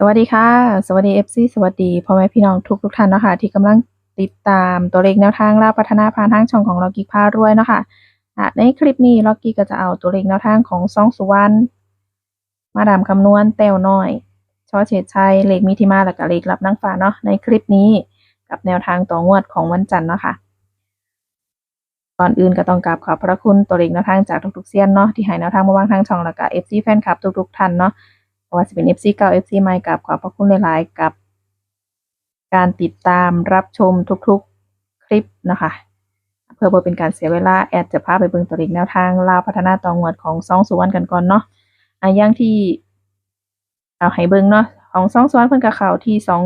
สวัสดีค่ะ สวัสดี FC สวัสดีพ่อแม่พี่น้องทุกทุกท่านเนาะค่ะที่กำลังติดตามตัวเลขแนวทางลาพัฒนาผ่านทางช่องของล็อกกี้พารวยเนาะค่ะอะในคลิปนี้ล็อกกี้ก็จะเอาตัวเลขแนวทางของซองสุวรรณมาดามคำนวณแต้วน้อยช่อเฉดชัยเลขมีที่มาแล้วก็เลขลับนางฟ้าเนาะในคลิปนี้กับแนวทางต่องวดของวันจันทร์เนาะค่ะก่อนอื่นก็ต้องกราบขอบพระคุณตัวเลขแนวทางจากทุกๆเซียนเนาะที่ให้แนวทางมาวางทางช่องแล้วก็ FC แฟนคลับทุกๆท่านเนาะ เพราะว่าจะเป็น FC เก่า FC ใหม่กับขอบพระคุณหลายๆกับ การติดตามรับชมทุกๆคลิปนะคะเพื่อบ่เป็นการเสียเวลาแอดจะพาไปเบิ่งตัวเลขแนวทางลาวพัฒนาตองวดของซองสุวรรณกันก่อนเนาะอะย่างที่เอาให้เบิ่งเนาะของซองสุวรรณเพิ่นก็เข้าที่สอง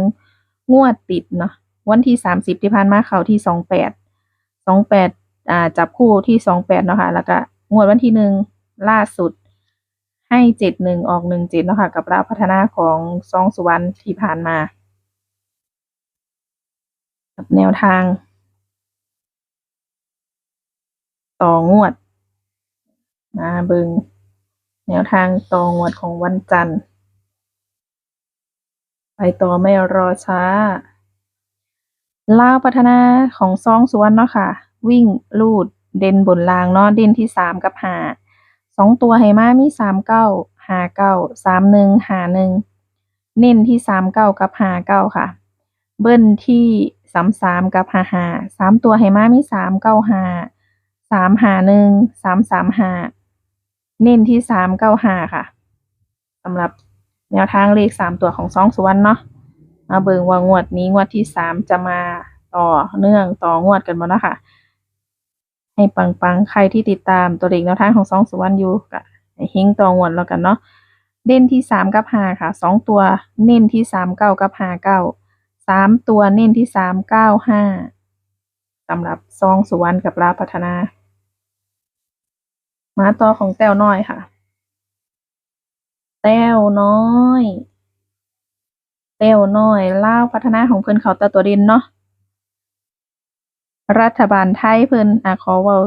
งวดติดเนาะวันที่30ที่ผ่านมาเข้าที่28 28อ่าจับคู่ที่28เนาะค่ะแล้วก็งวดวันที่หนึ่งล่าสุด ให้เจ็ดหนึ่งออกหนึ่งเจ็ดเนาะค่ะกับราพัฒนาของซองสุวรรณที่ผ่านมา กับแนวทาง ต่องวด มาเบิงแนวทางต่องวดของวันจันทร์ ไปต่อไม่รอช้าลาพัฒนาของซองสุวรรณเนาะค่ะ วิ่งลูดเด่นบนรางเนาะเด่นที่สามกับห้า องตัวให้มามีสามเก้าหาเก้าสามหนึ่งหาหนึ่งเน้นที่สามเก้ากับหาเก้าค่ะ เบิ้ลที่สามสามกับหาหาสามตัวให้มามีสามเก้าหาสามหาหนึ่งสามสามหาเน้นที่สามเก้าหาค่ะสำหรับแนวทางเลขสามตัวของซองสุวรรณเนาะมาเบิ่งว่างวดนี้งวดที่สามจะมาต่อเนื่องต่องวดกันบ่เนาะค่ะ ให้ปังๆ ใครที่ติดตามตัวเลขแนวทางของซองสุวรรณอยู่ก็ให้เฮงตองวดแล้วกันเนาะเด่นที่สามกับห้าค่ะสองตัวเน้นที่สามเก้ากับห้าเก้าสามตัวเน้นที่สามเก้าห้าสำหรับซองสุวรรณกับลาพัฒนามาต่อของแต้วน้อยค่ะ แต้วน้อยเต้วน้อยลาพัฒนาของเพิ่นเขาแตาตัวเด่นเนาะ รัฐบาลไทยเพิ่นอะขอเว้า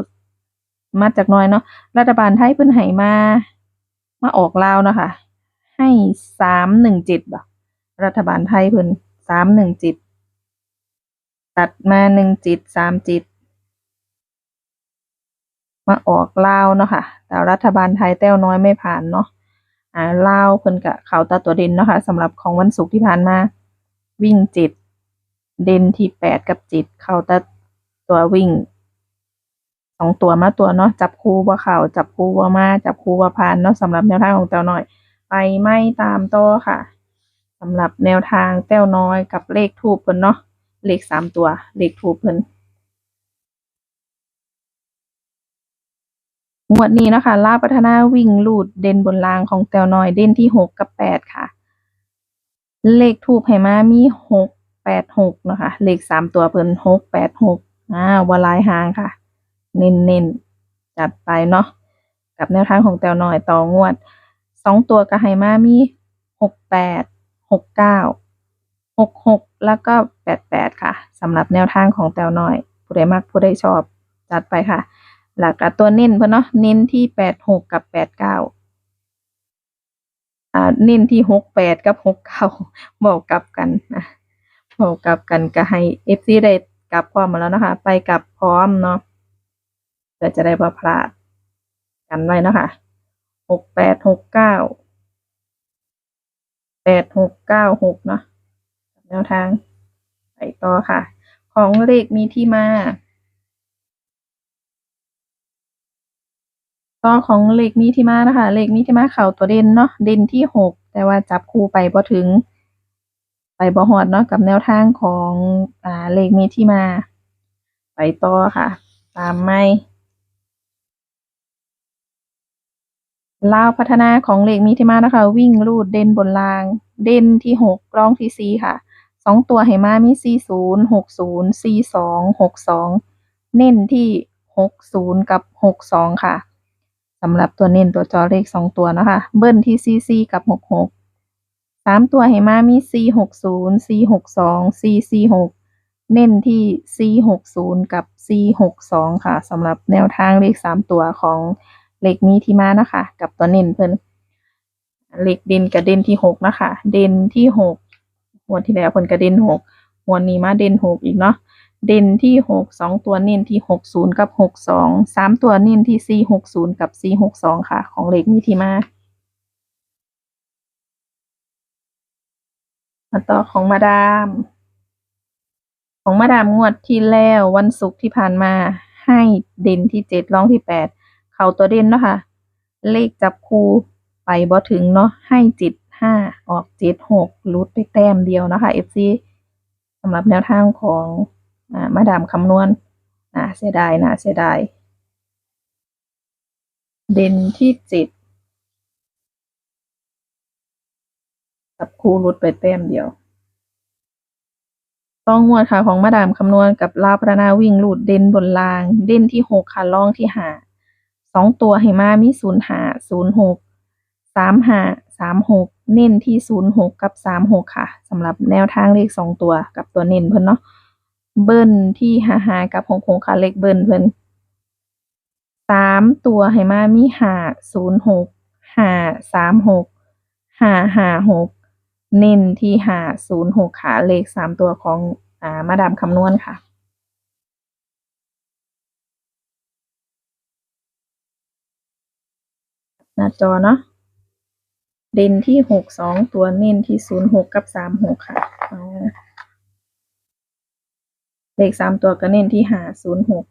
มาจากน้อยเนาะรัฐบาลไทยเพิ่นให้มา มาออกลาวเนาะค่ะ ให้สามหนึ่งเจ็ดบ่รัฐบาลไทยเพิ่นสามหนึ่งจ็ดตัดมาหนึ่งจ็ดสามจ็ดมาออกลาวเนาะค่ะ แต่รัฐบาลไทยแต้วน้อยไม่ผ่านเนาะอ่าลาวเพิ่นก็เขาตาตัวเด่นเนาะค่ะสำหรับของวันศุกร์ที่ผ่านมา วิ่งจ็ดเด่นที่แปดกับจ็ดเขาตา ตัววิ่งสองตัวมาตัวเนาะจับคู่บ่าเข้าจับคู่บ่ามาจับคู่บ่ผ่านเนาะสำหรับแนวทางของแต้วน้อย ไปไม่ตามต่อค่ะสำหรับแนวทางแต้วน้อยกับเลขทูปเพิ่นเนาะเลขสามตัว เลขทูปเพิ่นงวดนี้นะคะลาพัฒนาวิ่งลูดเด่นบนรางของแต้วน้อยเด่นที่หกกับแปดค่ะ เลขทูปให้มามีหกแปดหกนะคะเลขสามตัวเพิ่นหกแปดหก อ่าวลายหางค่ะเน้นเน้นๆ จัดไปเนาะ กับแนวทางของแต้วน้อยต่องวด สองตัวก็ให้มามีหกแปดหกเก้าหกหกแล้วก็แปดแปดค่ะสำหรับแนวทางของแต้วน้อย ผู้ใดมักผู้ใดชอบจัดไปค่ะ หลักตัวเน้นเพิ่นเนาะ เน้นที่แปดหกกับแปดเก้าอ่า เน้นที่หกแปดกับหกเก้าบอกกลับกันนะบอกกลับกันก็ให้เอฟซีได้ กลับพร้อมมาแล้วนะคะ ไปกลับพร้อมเนาะเพื่อจะได้บ่พลาดกันไว้นะคะหกแปดหกเก้าแปดหกเก้าหกเนาะแนวทางไปต่อค่ะ ของเลขมีที่มาต่อของเลขมีที่มานะคะเลขมีที่มาเข้าตัวเด่นเนาะเด่นที่หกแต่ว่าจับคู่ไปบ่ถึง บ่ฮอดเนาะกับแนวทางของอ่าเลขมีที่มา ไปต่อค่ะ ตามไม่ลาวพัฒนาของเลขมีที่มานะคะ วิ่งลูดเด่นบนราง เด่นที่หกรองที่สี่ค่ะสองตัวให้มามีสี่ศูนย์หกศูนย์สี่สองหกสองเน้นที่หกศูนย์กับหกสองค่ะสำหรับตัวเน้นตัวจอเลขสองตัวนะคะ เบิ้ลที่ซีซีกับหกหก สามตัวให้มามีซีหกศูนย์ซีหกสองซีซีหกเน้นที่ซีหกศูนย์กับซีหกสองค่ะสำหรับแนวทางเลขสามตัวของเลขมีที่มานะคะ กับตัวเน้นเพิ่นเลขเด่นกับเด่นที่หกนะคะ เด่นที่หกงวดที่แล้วเพิ่นก็เด่นหกวดนี้มาเด่นหกอีกเนาะเด่นที่หกสองตัวเน้นที่หกศูนย์กับหกสองสามตัวเน้นที่สี่หกศูนย์กับสี่หกสองค่ะ ของเลขมีที่มา มาต่อของมาดาม ของมาดามงวดที่แล้ววันศุกร์ที่ผ่านมาให้เด่นที่เจ็ดร้องที่แปดเข่าตัวเด่นเนาะค่ะ เลขจับคู่ไปบ่ถึงเนาะให้จ็ดห้าออกเจ็ดหกลุดไปแต้มเดียวนะคะ FC สำหรับแนวทางของอามาดามคำนวณน่าเสียดายน่าเสียดาย เด่นที่เจ็ด จับคู่ลุดไปแต้มเดียว ต้องงวดค่ะของมาดามคำนวณกับลาพัฒนาวิ่งลูดเด่นบนราง เด่นที่หกค่ะล่องที่หาสองตัวให้มามีศูนย์หาศูนย์หกสามหาสามหกเน้นที่ศูนย์หกกับสามหกค่ะสำหรับแนวทางเลขสองตัวกับตัวเน้นเพิ่นเนาะเบิ้ลที่หาหากับหกหกค่ะเลขเบิ้ลเพิ่นสามตัวให้มามีหาศูนย์หกหาสามหกหาหาหก เน้นที่หาศูนย์หกขาเลขสามตัวของอ่ามาดามคำนวณค่ะหน้าจอเนาะเด่นที่หกสองตัวเน้นที่ศูนย์หกกับสามหกค่ะเอาเลขสามตัวก็เน้นที่หาศูนย์หก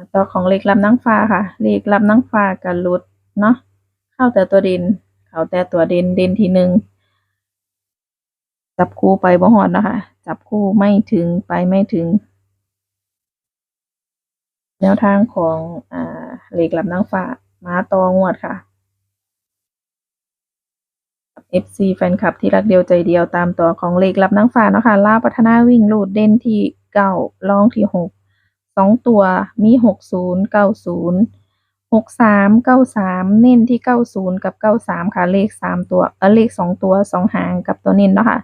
มาต่อของเลขลำนั่งฟ้าค่ะ เลขลำนั่งฟ้ากับลุดเนาะเข้าแต่ตัวเด่นเข้าแต่ตัวเด่นเด่นทีหนึ่งจับคู่ไปบ่หอดนะคะ จับคู่ไม่ถึงไปไม่ถึง แนวทางของอ่าเลขลำนางฟ้ามาตองวดค่ะ FC แฟนคลับที่รักเดียวใจเดียวตามต่อของเลขลับนางฟ้าเนาะค่ะล่าพัฒนาวิ่งลูดเด่นที่เก้าลองที่หก สองตัวมีหกศูนย์เก้าศูนย์หกสามเก้าสามเน้นที่เก้าศูนย์กับเก้าสามค่ะเลขสามตัวเออเลขสองตัวสองหางกับตัวเน้นเนาะค่ะ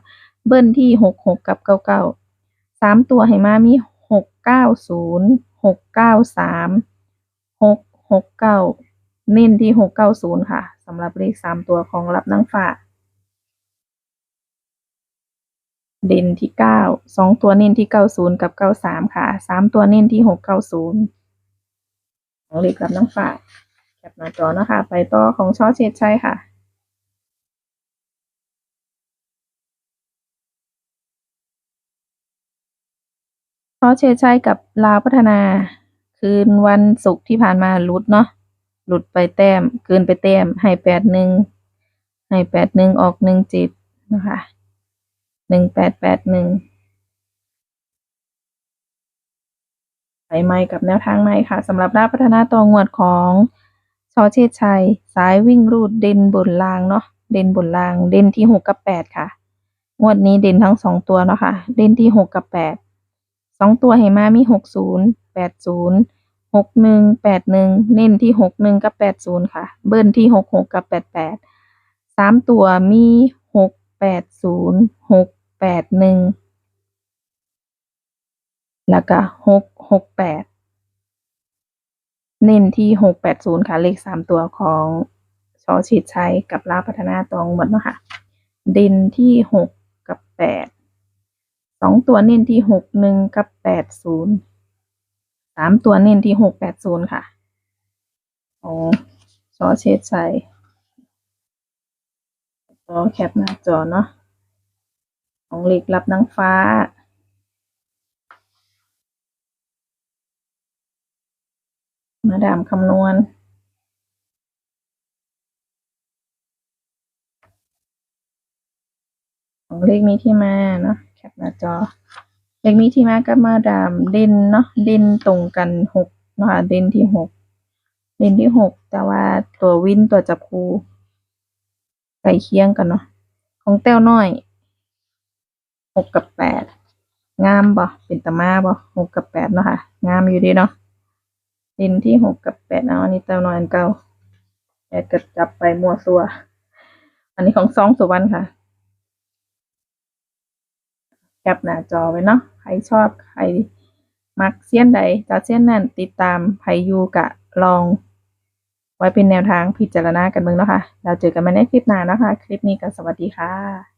เบิ้ลที่หกหกกับเก้าเก้าสามตัวให้มามีหกเก้าศูนย์หกเก้าสามหกหกเก้าเน้นที่หกเก้าศูนย์ค่ะสำหรับเลขสามตัวของรับนางฟ้า เด่นที่เก้าสองตัวเน้นที่เก้าศูนย์กับเก้าสามค่ะสามตัวเน้นที่หกเก้าศูนย์ของเลขรับน้องฝากแคปหน้าจอนะคะ ไปต่อของช่อเชดชัยค่ะช่อเชดชัยกับลาวพัฒนา คืนวันศุกร์ที่ผ่านมาหลุดเนาะหลุดไปแต้ม คืนไปแต้ม ให้แปดหนึ่งให้แปดหนึ่งออกหนึ่งจิตนะคะ หนึ่งแปดแปดหนึ่งไปไม้กับแนวทางไม้ค่ะสำหรับหน้าพัฒนาตัวงวดของชอเชษชัย สายวิ่งรูดเด่นบนรางเนาะเด่นบนราง เด่นที่หกกับแปดค่ะ งวดนี้เด่นทั้งสองตัวเนาะค่ะ เด่นที่หกกับแปดสองตัวให้มามีหกศูนย์แปดศูนย์หกหนึ่งแปดหนึ่งเน้นที่หกหนึ่งกับแปดศูนย์ค่ะ เบิ้ลที่หกหกกับแปดแปดสามตัวมีหกแปดศูนย์หก ปดหนึ่งแล้วก็หกหกแปดเน้นที่หกแปดศูนย์ค่ะเลขสามตัวของชอชิดชัยกับลาพัฒนาตองหมดเนาะค่ะเด่นที่หกกับแปดสองตัวเน้นที่หกหนึ่งกับแปดศูนย์สามตัวเน้นที่หกแปดศูนย์ค่ะอ๋อชอชิดชัยต่อแคปหน้าจอเนาะ ของเหล็กรับนางฟ้า มาดามคำนวณของเลขมีที่มาเนาะแคปหน้าจอ เลขมีที่มากับมาดามเด่นเนาะเด่นตรงกันหกเนาะคะเด่นที่หกเด่นที่หกแต่ว่าตัววินตัวจับคูใกล้เคียงกันเนาะของแต้วน้อย หกกับแปดงามบ่เป็นตามาบ่หกกับแปดเนาะค่ะ งามอยู่ดีเนาะเด่นที่หกกับแปดเอาอันนี้แต้วน้อยอันเก่าแปดก็จับไปมั่วซัว อันนี้ของซองสุวรรณค่ะแคปหน้าจอไว้เนาะใครชอบใครมักเซียนใดจากเซียนนั้นติดตามไผอยู่กะลอง ไว้เป็นแนวทางพิจารณากันเบิ่งเนาะค่ะแล้วเจอกันใหม่ในคลิปหน้าเนาะค่ะคลิปนี้ก็สวัสดีค่ะ